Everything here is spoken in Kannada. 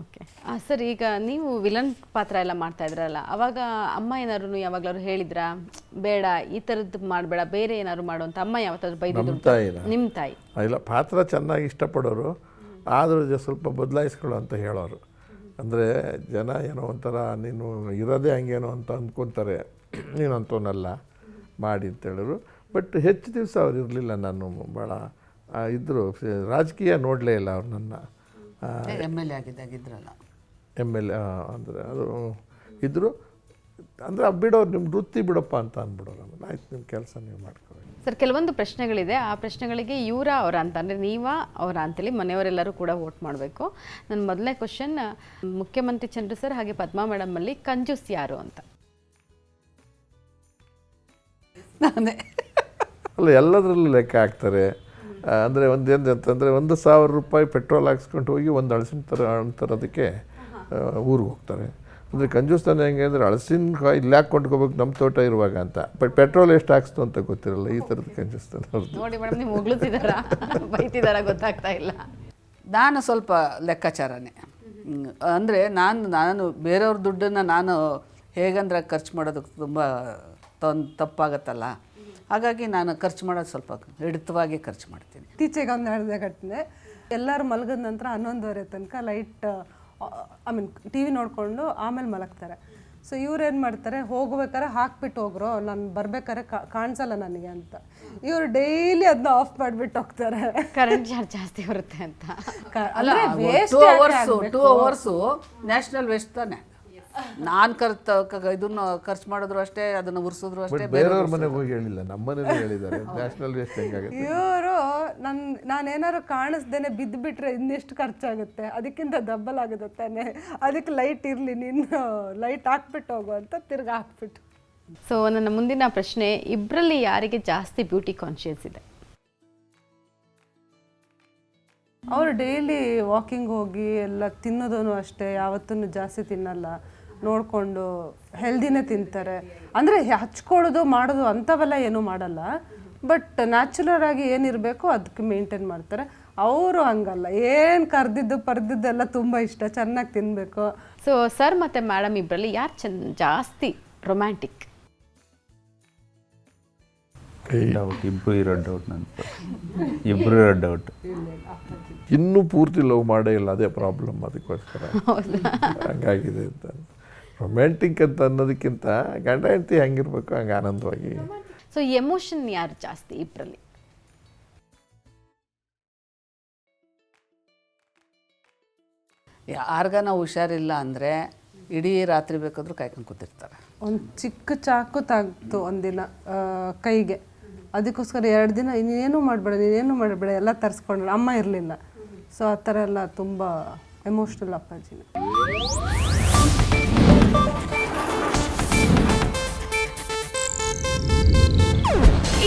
ಓಕೆ ಸರ್ ಈಗ ನೀವು ವಿಲನ್ ಪಾತ್ರ ಎಲ್ಲ ಮಾಡ್ತಾ ಇದ್ರಲ್ಲ ಅವಾಗ ಅಮ್ಮ ಏನಾದ್ರು ಯಾವಾಗ್ಲಾದ್ರು ಹೇಳಿದ್ರಾ? ಬೇಡ ಈ ಥರದ್ದು ಮಾಡಬೇಡ ಬೇರೆ ಏನಾದ್ರು ಮಾಡು ಅಂತ ಅಮ್ಮ ಯಾವತ್ತಾದ್ರು ತಾಯಿನ ನಿಮ್ಮ ತಾಯಿ ಇಲ್ಲ. ಪಾತ್ರ ಚೆನ್ನಾಗಿ ಇಷ್ಟಪಡೋರು ಆದರೂ ಸ್ವಲ್ಪ ಬದಲಾಯಿಸ್ಕೊಳ್ಳೋ ಅಂತ ಹೇಳೋರು. ಅಂದರೆ ಜನ ಏನೋ ಒಂಥರ ನೀನು ಇರೋದೇ ಹಂಗೇನೋ ಅಂತ ಅಂದ್ಕೊತಾರೆ. ನೀನು ಅಂಥವನ್ನೆಲ್ಲ ಮಾಡಿ ಅಂತ ಹೇಳಿದ್ರು. ಬಟ್ ಹೆಚ್ಚು ದಿವಸ ಅವ್ರು ಇರಲಿಲ್ಲ ನಾನು ಭಾಳ ಇದ್ದರು ರಾಜಕೀಯ ನೋಡಲೇ ಇಲ್ಲ ಅವ್ರು ನನ್ನ. ಎಂ ಎಲ್ ಎ ಆಗಿದ್ದಾಗಿದ್ರಲ್ಲ ಎಂ ಎಲ್ ಎ ಅಂದರೆ ಅದು ಇದ್ದರು ಅಂದರೆ ಬಿಡೋರು ನಿಮ್ಮ ವೃತ್ತಿ ಬಿಡಪ್ಪ ಅಂತ ಅಂದ್ಬಿಡೋರು ಆಯ್ತು ನಿಮ್ಮ ಕೆಲಸ ನೀವು ಮಾಡ್ಕೊಳ್ಳಿ. ಸರ್ ಕೆಲವೊಂದು ಪ್ರಶ್ನೆಗಳಿದೆ. ಆ ಪ್ರಶ್ನೆಗಳಿಗೆ ಇವರ ಅವರ ಅಂತ ಅಂದರೆ ನೀವ ಅವರ ಅಂತೇಳಿ ಮನೆಯವರೆಲ್ಲರೂ ಕೂಡ ವೋಟ್ ಮಾಡಬೇಕು. ನನ್ನ ಮೊದಲನೇ ಕ್ವಶನ್ ಮುಖ್ಯಮಂತ್ರಿ ಚಂದ್ರು ಸರ್ ಹಾಗೆ ಪದ್ಮಾ ಮೇಡಮ್ ಅಲ್ಲಿ ಕಂಜೂಸ್ ಯಾರು ಅಂತ. ನಾನೇ. ಅಲ್ಲ ಎಲ್ಲದರಲ್ಲೂ ಲೆಕ್ಕ ಹಾಕ್ತಾರೆ. ಅಂದರೆ ಒಂದೇನು ಅಂತಂದರೆ ಒಂದು ಸಾವಿರ ರೂಪಾಯಿ ಪೆಟ್ರೋಲ್ ಹಾಕ್ಸ್ಕೊಂಡು ಹೋಗಿ ಒಂದು ಹಳಸಿನ ಥರ ಹಣ್ಣು ತರೋದಕ್ಕೆ ಊರಿಗೆ ಹೋಗ್ತಾರೆ. ಅಂದರೆ ಕಂಜೂಸ್ತಾನ ಹೆಂಗೆ ಅಂದರೆ ಹಳಸಿನಕಾಯಿ ಇಲ್ಲಿ ಯಾಕೆ ಕೊಂಡ್ಕೋಬೇಕು ನಮ್ಮ ತೋಟ ಇರುವಾಗ ಅಂತ. ಬಟ್ ಪೆಟ್ರೋಲ್ ಎಷ್ಟು ಹಾಕ್ಸ್ತು ಅಂತ ಗೊತ್ತಿರಲ್ಲ ಈ ಥರದ ಕಂಜೂಸ್ತಾನ ನೋಡಿ ಮೇಡಮ್ ನೀವು ಹೊಗಳುತ್ತಿದ್ದಾರಾ ಬೈತಿದ್ದಾರಾ ಗೊತ್ತಾಗ್ತಾ ಇಲ್ಲ. ನಾನು ಸ್ವಲ್ಪ ಲೆಕ್ಕಾಚಾರನೇ. ಅಂದರೆ ನಾನು ನಾನು ಬೇರೆಯವ್ರ ದುಡ್ಡನ್ನು ನಾನು ಹೇಗಂದ್ರೆ ಖರ್ಚು ಮಾಡೋದಕ್ಕೆ ತುಂಬ ತೊಂದ್ ತಪ್ಪಾಗತ್ತಲ್ಲ. ಹಾಗಾಗಿ ನಾನು ಖರ್ಚು ಮಾಡೋದು ಸ್ವಲ್ಪ ಹಿಡಿತವಾಗಿ ಖರ್ಚು ಮಾಡ್ತೀನಿ. ಇತ್ತೀಚೆಗೆ ಒಂದು ನಡೆದ ಘಟನೆ. ಎಲ್ಲರೂ ಮಲಗಿದ ನಂತರ ಹನ್ನೊಂದುವರೆ ತನಕ light I mean T V ನೋಡಿಕೊಂಡು ಆಮೇಲೆ ಮಲಗ್ತಾರೆ. ಸೊ ಇವ್ರು ಏನು ಮಾಡ್ತಾರೆ ಹೋಗ್ಬೇಕಾರೆ ಹಾಕ್ಬಿಟ್ಟು ಹೋಗ್ರೋ ನಾನು ಬರ್ಬೇಕಾದ್ರೆ ಕಾ- ಕಾಣಿಸಲ್ಲ ನನಗೆ ಅಂತ. ಇವರು ಡೈಲಿ ಅದನ್ನ ಆಫ್ ಮಾಡಿಬಿಟ್ಟು ಹೋಗ್ತಾರೆ. ಕರೆಂಟ್ ಚಾರ್ಜ್ ಜಾಸ್ತಿ ಬರುತ್ತೆ ಅಂತ. ಕ- ಅಲ್ಲ two hours two hours national waste ತಾನೆ. ನಾನು ಖರ್ಚು ಇದನ್ನ ಖರ್ಚು ಮಾಡಿದ್ರು ಅಷ್ಟೇ ಅದನ್ನ ಉರ್ಸಿದ್ರು ಅಷ್ಟೇ ಬೇರೆಯವ್ರ ಮನೆಗೆ ಹೋಗಿ ಹೇಳಿಲ್ಲ ನಮ್ಮ ಮನೇಲಿ ಹೇಳಿದ್ದಾರೆ. ನ್ಯಾಷನಲ್ ವೇಸ್ಟ್ ಹೆಂಗಾಗುತ್ತೆ ಇವರು ನನ್ ನಾನೇನಾದ್ರು ಕಾಣಿಸ್ದೇನೆ ಬಿದ್ದು ಬಿಟ್ರೆ ಇನ್ನೆಷ್ಟು ಖರ್ಚಾಗುತ್ತೆ? ಅದಕ್ಕಿಂತ ಡಬ್ಬಲ್ ಆಗುತ್ತೆ ತಾನೆ. ಅದಕ್ಕೆ ಲೈಟ್ ಇರಲಿ ನೀನು ಲೈಟ್ ಹಾಕ್ಬಿಟ್ಟು ಹೋಗು ಅಂತ ತಿರ್ಗಾ ಹಾಕ್ಬಿಟ್ಟು. ಸೊ ನನ್ನ ಮುಂದಿನ ಪ್ರಶ್ನೆ ಇಬ್ಬರಲ್ಲಿ ಯಾರಿಗೆ ಜಾಸ್ತಿ ಬ್ಯೂಟಿ ಕಾನ್ಶಿಯಸ್ ಇದೆ? ಅವ್ರು ಡೈಲಿ ವಾಕಿಂಗ್ ಹೋಗಿ ಎಲ್ಲ ತಿನ್ನೋದೂ ಅಷ್ಟೇ ಯಾವತ್ತೂ ಜಾಸ್ತಿ ತಿನ್ನಲ್ಲ. ನೋಡಿಕೊಂಡು ಹೆಲ್ದಿನೇ ತಿಂತಾರೆ. ಅಂದರೆ ಹಚ್ಕೊಳ್ಳೋದು ಮಾಡೋದು ಅಂಥವೆಲ್ಲ ಏನೂ ಮಾಡಲ್ಲ. ಬಟ್ ನ್ಯಾಚುರಲ್ ಆಗಿ ಏನಿರಬೇಕು ಅದಕ್ಕೆ ಮೇಂಟೈನ್ ಮಾಡ್ತಾರೆ. ಅವರು ಹಂಗಲ್ಲ. ಏನು ಕರೆದಿದ್ದು ಪರ್ದಿದ್ದೆಲ್ಲ ತುಂಬ ಇಷ್ಟ. ಚೆನ್ನಾಗಿ ತಿನ್ನಬೇಕು ಸೊ ಸರ್ ಮತ್ತು ಮೇಡಮ್ ಇಬ್ಬರಲ್ಲಿ ಯಾರು ಚೆನ್ನ ಜಾಸ್ತಿ ರೊಮ್ಯಾಂಟಿಕ್ ಡೌಟ್ ಇಬ್ಬರು ಇರೋ ಡೌಟ್ ನನ್ನ ಇಬ್ಬರು ಇರೋ ಡೌಟ್ ಇನ್ನೂ ಪೂರ್ತಿ ಲವ್ ಮಾಡೇ ಇಲ್ಲ. ಅದೇ ಪ್ರಾಬ್ಲಮ್ ಅದಕ್ಕೋಸ್ಕರ. ಹಂಗಾಗಿದೆ ಅಂತ. ರೊಮ್ಯಾಂಟಿಕ್ ಅಂತ ಅನ್ನೋದಕ್ಕಿಂತ ಗಂಡ ಹೆಂಡತಿ ಹೆಂಗಿರ್ಬೇಕು ಹಂಗೆ ಆನಂದವಾಗಿ. ಸೊ ಎಮೋಷನ್ ಯಾರು ಜಾಸ್ತಿ ಇಬ್ಬರಲ್ಲಿ ಯಾರಿಗಾನ ಹುಷಾರಿಲ್ಲ ಅಂದರೆ ಇಡೀ ರಾತ್ರಿ ಬೇಕಾದರೂ ಕಾಯ್ಕೊಂಡು ಕೂತಿರ್ತಾರೆ. ಒಂದು ಚಿಕ್ಕ ಚಾಕು ತಾಗ್ತು ಒಂದಿನ ಕೈಗೆ. ಅದಕ್ಕೋಸ್ಕರ ಎರಡು ದಿನ ಇನ್ನೇನು ಮಾಡಬೇಡ ನೀನೇನು ಮಾಡಬೇಡ ಎಲ್ಲ ತರಿಸ್ಕೊಂಡ್ರೆ ಅಮ್ಮ ಇರಲಿಲ್ಲ. ಸೊ ಆ ಥರ ಎಲ್ಲ ತುಂಬ ಎಮೋಷ್ನಲ್ ಅಪ್ಪಾಜಿನ.